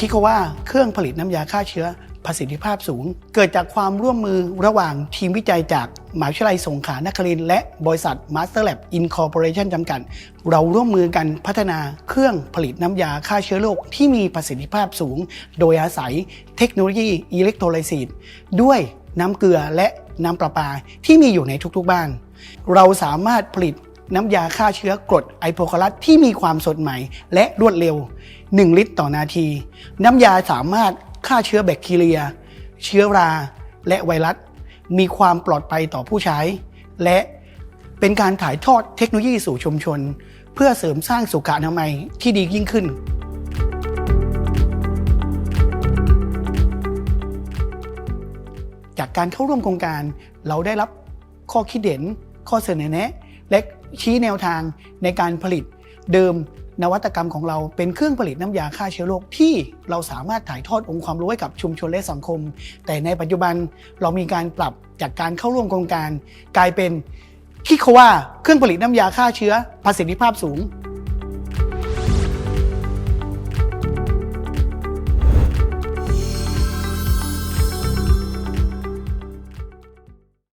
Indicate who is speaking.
Speaker 1: คิดเขาว่าเครื่องผลิตน้ำยาฆ่าเชื้อประสิทธิภาพสูง เกิดจากความร่วมมือระหว่างทีมวิจัยจากมหาวิทยาลัยสงขลานครินและบริษัท Master Lab Incorporation จำกัด เราร่วมมือกันพัฒนาเครื่องผลิตน้ำยาฆ่าเชื้อโรคที่มีประสิทธิภาพสูง โดยอาศัยเทคโนโลยีอิเล็กโทรไลซิสด้วยน้ำเกลือและน้ำประปาที่มีอยู่ในทุกๆบ้าน เราสามารถผลิต น้ำยาฆ่าเชื้อกรดไอโพคลัสที่มีความสดใหม่ และรวดเร็ว 1 ลิตรต่อนาที น้ำยาสามารถฆ่าเชื้อแบคทีเรีย เชื้อรา และไวรัส มีความปลอดภัยต่อผู้ใช้ และเป็นการถ่ายทอดเทคโนโลยีสู่ชุมชน เพื่อเสริมสร้างสุขอนามัยที่ดียิ่งขึ้นจากการเข้าร่วมโครงการเราได้รับข้อคิดเห็น ข้อเสนอแนะ และชี้แนวทางในการผลิตเดิมนวัตกรรมของเราเป็นเครื่องผลิตน้ำยาฆ่าเชื้อโรคที่เราสามารถถ่ายทอดองค์ความรู้ให้กับชุมชนและสังคม แต่ในปัจจุบันเรามีการปรับจากการเข้าร่วมโครงการ กลายเป็นคิดว่าเครื่องผลิตน้ำยาฆ่าเชื้อประสิทธิภาพสูง